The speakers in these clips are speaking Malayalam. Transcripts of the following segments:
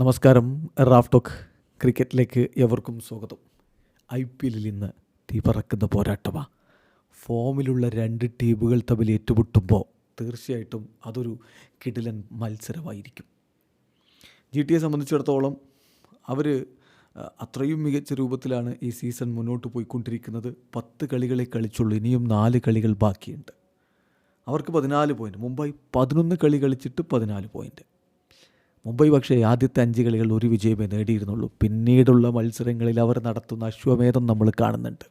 നമസ്കാരം റാഫ് ടോക്ക് ക്രിക്കറ്റിലേക്ക് എവർക്കും സ്വാഗതം. ഐ പി എല്ലിൽ ഇന്ന് തീപറക്കുന്ന പോരാട്ടമാണ് ഫോമിലുള്ള രണ്ട് ടീമുകൾ തമ്മിൽ ഏറ്റുമുട്ടുമ്പോൾ തീർച്ചയായിട്ടും അതൊരു കിടിലൻ മത്സരമായിരിക്കും. ജി ടിയെ സംബന്ധിച്ചിടത്തോളം അവർ അത്രയും മികച്ച രൂപത്തിലാണ് ഈ സീസൺ മുന്നോട്ട് പോയിക്കൊണ്ടിരിക്കുന്നത്. പത്ത് കളികളെ കളിച്ചുള്ളൂ ഇനിയും നാല് കളികൾ ബാക്കിയുണ്ട്. അവർക്ക് പതിനാല് പോയിന്റ് മുംബൈ പതിനൊന്ന് കളി കളിച്ചിട്ട് പതിനാല് പോയിന്റ് മുംബൈ പക്ഷേ ആദ്യത്തെ അഞ്ച് കളികൾ ഒരു വിജയമേ നേടിയിരുന്നുള്ളൂ. പിന്നീടുള്ള മത്സരങ്ങളിൽ അവർ നടത്തുന്ന അശ്വമേധം നമ്മൾ കാണുന്നുണ്ട്.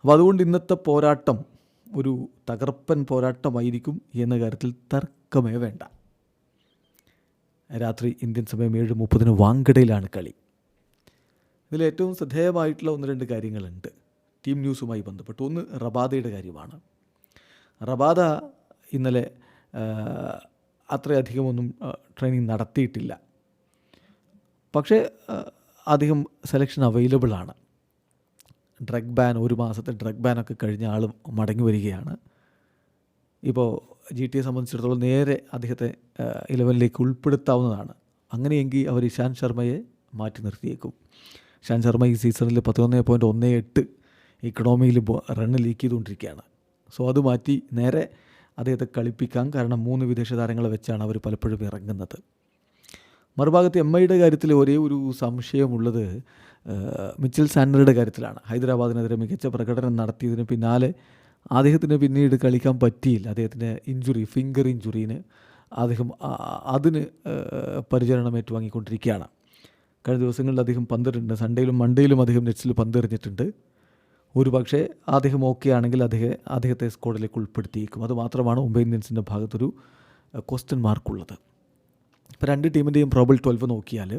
അപ്പോൾ അതുകൊണ്ട് ഇന്നത്തെ പോരാട്ടം ഒരു തകർപ്പൻ പോരാട്ടമായിരിക്കും എന്ന കാര്യത്തിൽ തർക്കമേ വേണ്ട. രാത്രി ഇന്ത്യൻ സമയം ഏഴ് മുപ്പതിന് വാങ്കടയിലാണ് കളി. ഇതിൽ ഏറ്റവും ശ്രദ്ധേയമായിട്ടുള്ള ഒന്ന് രണ്ട് കാര്യങ്ങളുണ്ട്. ടീം ന്യൂസുമായി ബന്ധപ്പെട്ട്. ഒന്ന് റബാദയുടെ കാര്യമാണ്. റബാദ ഇന്നലെ അത്രയധികമൊന്നും ട്രെയിനിങ് നടത്തിയിട്ടില്ല. പക്ഷേ അധികം സെലക്ഷൻ അവൈലബിൾ ആണ്. ഡ്രഗ് ബാൻ ഒരു മാസത്തെ ഡ്രഗ് ബാനൊക്കെ കഴിഞ്ഞ ആൾ മടങ്ങി വരികയാണ്. ഇപ്പോൾ ജി ടിയെ സംബന്ധിച്ചിടത്തോളം നേരെ അദ്ദേഹത്തെ ഇലവനിലേക്ക് ഉൾപ്പെടുത്താവുന്നതാണ്. അങ്ങനെയെങ്കിൽ അവർ ഇഷാന്ത് ശർമ്മയെ മാറ്റി നിർത്തിയേക്കും. ഇഷാന്ത് ശർമ്മ ഈ സീസണിൽ പതിനൊന്ന് പോയിന്റ് ഒന്ന് എട്ട് ഇക്കണോമിയിൽ റണ്ണ് ലീക്ക് ചെയ്തുകൊണ്ടിരിക്കുകയാണ്. സോ അത് മാറ്റി നേരെ അദ്ദേഹത്തെ കളിപ്പിക്കാം കാരണം മൂന്ന് വിദേശ താരങ്ങളെ വെച്ചാണ് അവർ പലപ്പോഴും ഇറങ്ങുന്നത്. മറുഭാഗത്ത് എം ഐയുടെ കാര്യത്തിൽ ഒരേ ഒരു സംശയമുള്ളത് മിച്ചിൽ സാൻഡറുടെ കാര്യത്തിലാണ്. ഹൈദരാബാദിനെതിരെ മികച്ച പ്രകടനം നടത്തിയതിന് പിന്നാലെ അദ്ദേഹത്തിന് പിന്നീട് കളിക്കാൻ പറ്റിയില്ല. അദ്ദേഹത്തിന് ഇഞ്ചുറി ഫിംഗർ ഇഞ്ചുറീന് അദ്ദേഹം അതിന് പരിചരണം ഏറ്റുവാങ്ങിക്കൊണ്ടിരിക്കുകയാണ്. കഴിഞ്ഞ ദിവസങ്ങളിൽ അദ്ദേഹം പന്തെറിഞ്ഞിട്ടുണ്ട്. സൺഡേയിലും മൺഡേയിലും അദ്ദേഹം നെറ്റ്സിൽ പന്തെറിഞ്ഞിട്ടുണ്ട്. ഒരു പക്ഷേ അദ്ദേഹം ഓക്കെ ആണെങ്കിൽ അദ്ദേഹം അദ്ദേഹത്തെ സ്ക്വാഡിലേക്ക് ഉൾപ്പെടുത്തിയേക്കും. അതുമാത്രമാണ് മുംബൈ ഇന്ത്യൻസിന്റെ ഭാഗത്തൊരു ക്വസ്റ്റ്യൻ മാർക്കുള്ളത് ഇപ്പോൾ രണ്ട് ടീമിന്റെയും പ്രോബിൾ ട്വൽവ് നോക്കിയാൽ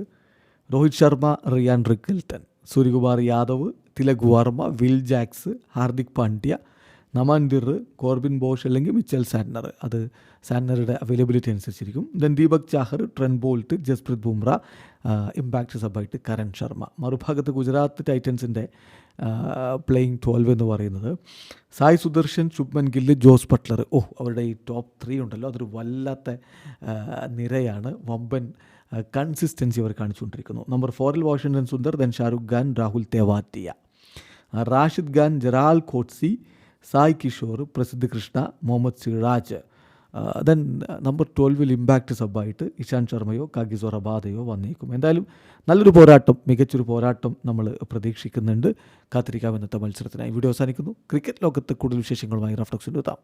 Rohit Sharma Riyan Rickelton Suryakumar Yadav Tilak Varma Will Jacks Hardik Pandya നമാൻഡിർ Corbyn Bosch അല്ലെങ്കിൽ മിച്ചൽ സാൻഡർ അത് സാൻഡറുടെ അവൈലബിലിറ്റി അനുസരിച്ചിരിക്കും. Then Deepak Chahar Trent Boult Jasprit Bumrah impact സബായിട്ട് കരൺ ശർമ്മ. മറുഭാഗത്ത് ഗുജറാത്ത് ടൈറ്റൻസിന്റെ പ്ലേയിങ് ട്വൽവ് എന്ന് പറയുന്നത്. Sai Sudharsan Shubman Gill Jos Buttler. ഓ അവരുടെ ഈ ടോപ്പ് ത്രീ ഉണ്ടല്ലോ. അതൊരു വല്ലാത്ത നിരയാണ്. വമ്പൻ കൺസിസ്റ്റൻസി അവർ കാണിച്ചുകൊണ്ടിരിക്കുന്നു. നമ്പർ ഫോറിൽ Washington Sundar then Shahrukh Khan Rahul Tewatia. Rashid Khan Gerald Coetzee Sai Kishore Prasidh Krishna Mohammed Siraj. Then number ട്വൽവിൽ impact സബായിട്ട് ഇഷാന്ത് ശർമ്മയോ കാഗിസോ റബാദയോ വന്നേക്കും. എന്തായാലും നല്ലൊരു പോരാട്ടം മികച്ചൊരു പോരാട്ടം നമ്മൾ പ്രതീക്ഷിക്കുന്നുണ്ട്. കാത്തിരിക്കാം ഇന്നത്തെ മത്സരത്തിനായി. വീഡിയോ അവസാനിക്കുന്നു. ക്രിക്കറ്റ് ലോകത്ത് കൂടുതൽ വിശേഷങ്ങളുമായി റഫ്ലക്സിന്റെ എത്താം